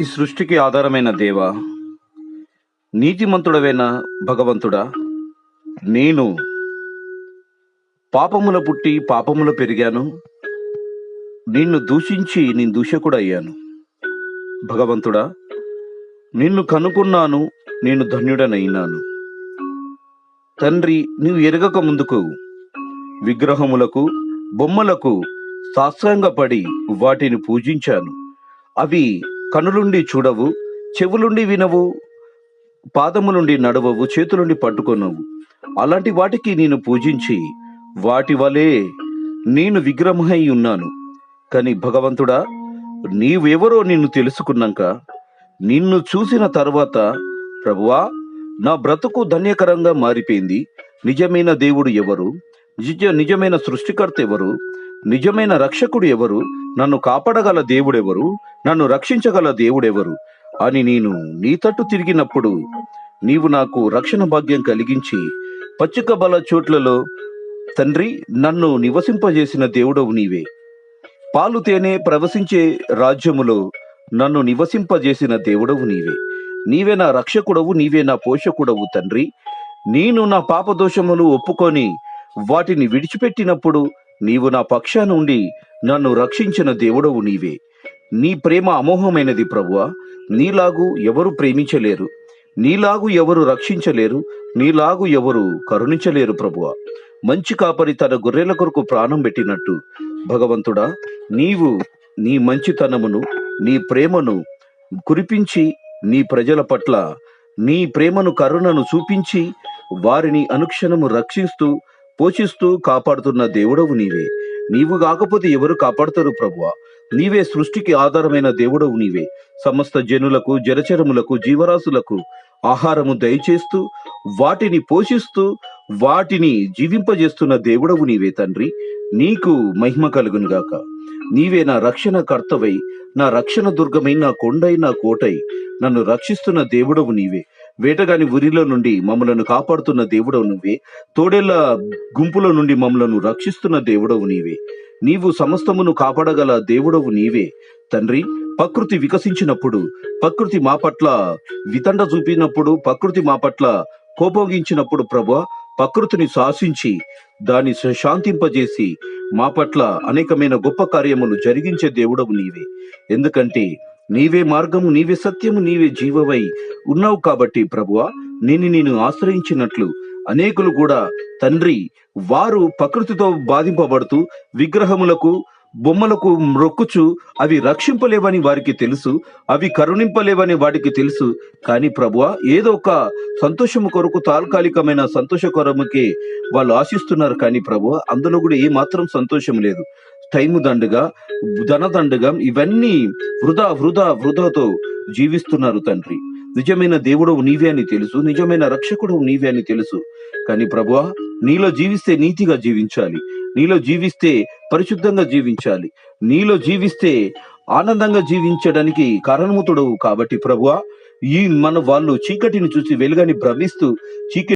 ఈ సృష్టికి ఆధారమైన దేవ నీతిమంతుడవైన భగవంతుడా నేను పాపముల పుట్టి పాపముల పెరిగాను నిన్ను దూషించి నేను దూషకుడు అయ్యాను. భగవంతుడా నిన్ను కనుక్కున్నాను నేను ధన్యుడనైనాను. తండ్రి నీవు ఎరగక ముందుకు విగ్రహములకు బొమ్మలకు సాష్టాంగపడి వాటిని పూజించాను. అవి కనులుండి చూడవు చెవులుండి వినవు పాదములుండి నడవవు చేతులుండి పట్టుకొనవు. అలాంటి వాటికి నేను పూజించి వాటి వలె నేను విగ్రహమై ఉన్నాను. కానీ భగవంతుడా నీవెవరో నిన్ను తెలుసుకున్నాక నిన్ను చూసిన తర్వాత ప్రభువా నా బ్రతుకు ధన్యకరంగా మారిపోయింది. నిజమైన దేవుడు ఎవరు? నిజ నిజమైన సృష్టికర్త ఎవరు? నిజమైన రక్షకుడు ఎవరు? నన్ను కాపాడగల దేవుడెవరు? నన్ను రక్షించగల దేవుడెవరు? అని నేను నీ తట్టు తిరిగినప్పుడు నీవు నాకు రక్షణ భాగ్యం కలిగించి పచ్చిక బల చోట్లలో తండ్రి నన్ను నివసింపజేసిన దేవుడవు నీవే. పాలు తేనె ప్రవశించే రాజ్యములో నన్ను నివసింపజేసిన దేవుడవు నీవే. నీవే నా రక్షకుడవు నీవే నా పోషకుడవు తండ్రి. నేను నా పాపదోషములు ఒప్పుకొని వాటిని విడిచిపెట్టినప్పుడు నీవు నా పక్షాన ఉండి నన్ను రక్షించిన దేవుడవు నీవే. నీ ప్రేమ అమోఘమైనది ప్రభువా. నీలాగు ఎవరు ప్రేమించలేరు. నీలాగు ఎవరు రక్షించలేరు. నీలాగు ఎవరు కరుణించలేరు ప్రభువా. మంచి కాపరి తన గొర్రెల కొరకు ప్రాణం పెట్టినట్టు. భగవంతుడా నీవు నీ మంచితనమును నీ ప్రేమను కురిపించి నీ ప్రజల పట్ల నీ ప్రేమను కరుణను చూపించి వారిని అనుక్షణము రక్షిస్తూ పోషిస్తూ కాపాడుతున్న దేవుడవు నీవే. నీవు కాకపోతే ఎవరు కాపాడుతారు ప్రభువా? నీవే సృష్టికి ఆధారమైన దేవుడవు నీవే. సమస్త జనులకు జలచరములకు జీవరాశులకు ఆహారము దయచేస్తూ వాటిని పోషిస్తూ వాటిని జీవింపజేస్తున్న దేవుడవు నీవే తండ్రి. నీకు మహిమ కలుగునుగాక నీవే నా రక్షణ కర్తవై నా రక్షణ దుర్గమై నా కొండై నా కోటై. నన్ను రక్షిస్తున్న దేవుడవు నీవే. వేటగాని ఉరిలో నుండి మమ్మలను కాపాడుతున్న దేవుడవు నువ్వే. తోడేళ్ళ గుంపుల నుండి మమ్మలను రక్షిస్తున్న దేవుడవు నీవే. నీవు సమస్తమును కాపాడగల దేవుడవు నీవే. తండ్రి ప్రకృతి వికసించినప్పుడు ప్రకృతి మా పట్ల వితండ చూపినప్పుడు ప్రకృతి మా పట్ల కోపగించినప్పుడు ప్రభా ప్రకృతిని శాసించి దాన్ని శాంతింపజేసి మా పట్ల అనేకమైన గొప్ప కార్యములు జరిగించే దేవుడవు నీవే. ఎందుకంటే నీవే మార్గము నీవే సత్యము నీవే జీవవై ఉన్నావు కాబట్టి ప్రభువా నిన్ను నేను ఆశ్రయించినట్లు అనేకులు కూడా తండ్రి వారు ప్రకృతితో బాధింపబడుతూ విగ్రహములకు బొమ్మలకు మ్రొక్కుచు అవి రక్షింపలేవని వారికి తెలుసు అవి కరుణింపలేవని వాటికి తెలుసు. కానీ ప్రభువ ఏదో ఒక సంతోషము కొరకు తాత్కాలికమైన సంతోష కొరముకే వాళ్ళు ఆశిస్తున్నారు. కానీ ప్రభువ అందులో కూడా ఏ మాత్రం సంతోషం లేదు. టైము దండుగా ధన దండుగా ఇవన్నీ వృధా వృధా వృధాతో జీవిస్తున్నారు తండ్రి. నిజమైన దేవుడవు నీవే అని తెలుసు నిజమైన రక్షకుడు నీవే అని తెలుసు. కానీ ప్రభువా నీలో జీవిస్తే నీతిగా జీవించాలి నీలో జీవిస్తే పరిశుద్ధంగా జీవించాలి నీలో జీవిస్తే ఆనందంగా జీవించడానికి కారణముతుడవు కాబట్టి ప్రభువా ఈ మన వాళ్ళు చీకటిని చూసి వెలుగని భ్రమిస్తూ చీకటి